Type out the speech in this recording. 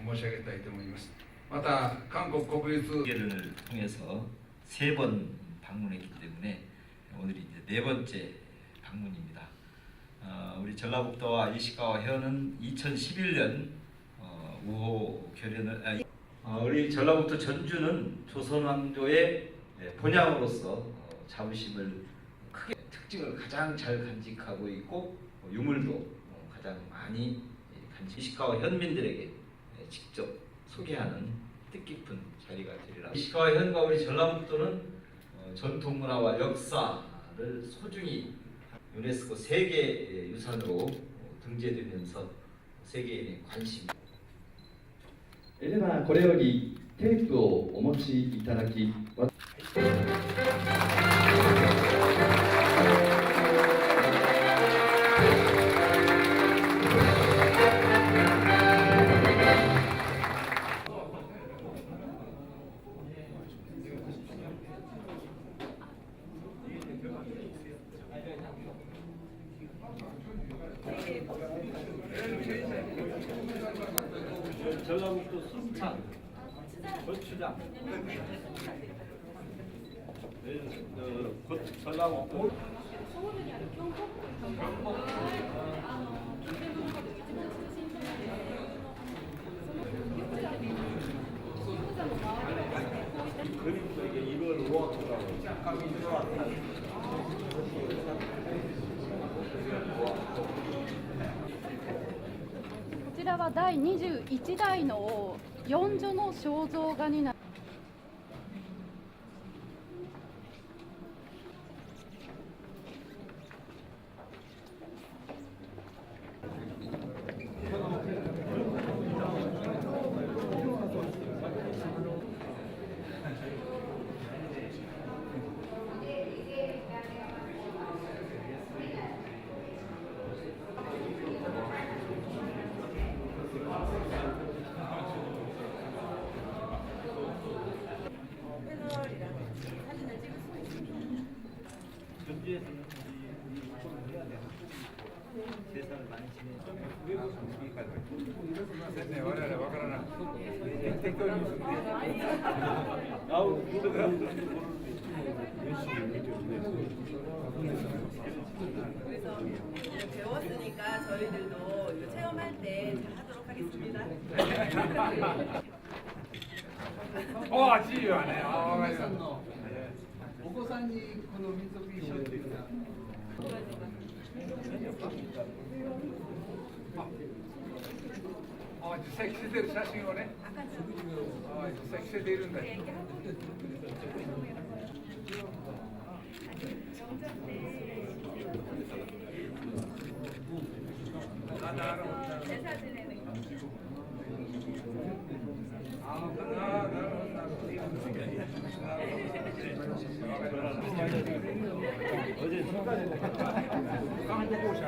たいと思いますまた韓国国立 개를 통해서 세 번 방문했기 때문에 오늘이 이제 네 번째 방문입니다. 어, 우리 전라북도와 이시가와 회원은 2011년 어, 우호 결연을 아, 어, 우리 전라북도 전주는 조선 왕조의 예, 본향으로서 어, 자부심을 크게 특징을 가장 잘 간직하고 있고 어, 유물도 어, 가장 많이 예, 간직. 이시가와 현민들에게 예, 직접 소개하는 뜻깊은 자리가 되리라. 이시가와 현과 우리 전라북도는 어, 전통문화와 역사를 소중히 유네스코 세계 유산으로 어, 등재되면서 세계인의 관심. えではこれよりテープをお持ちいただき 전라북도 순창 고추장. 곧 전라북도. 그러니까 이게 이걸 우아하더라고 ちらは第21代の王四女の肖像画になります 아, 진짜요. 배웠으니까 저희들도 체험할 때 하도록 하겠습니다. 어, 아지 안해. 아, 맞아. さんにこの民族衣装っていうのはあ、実際着せてる写真をね。あ、実際着せているんだ。あ、なるほど。なるほど。ああ、なるほど。なるほど。 어제 한국 오셔.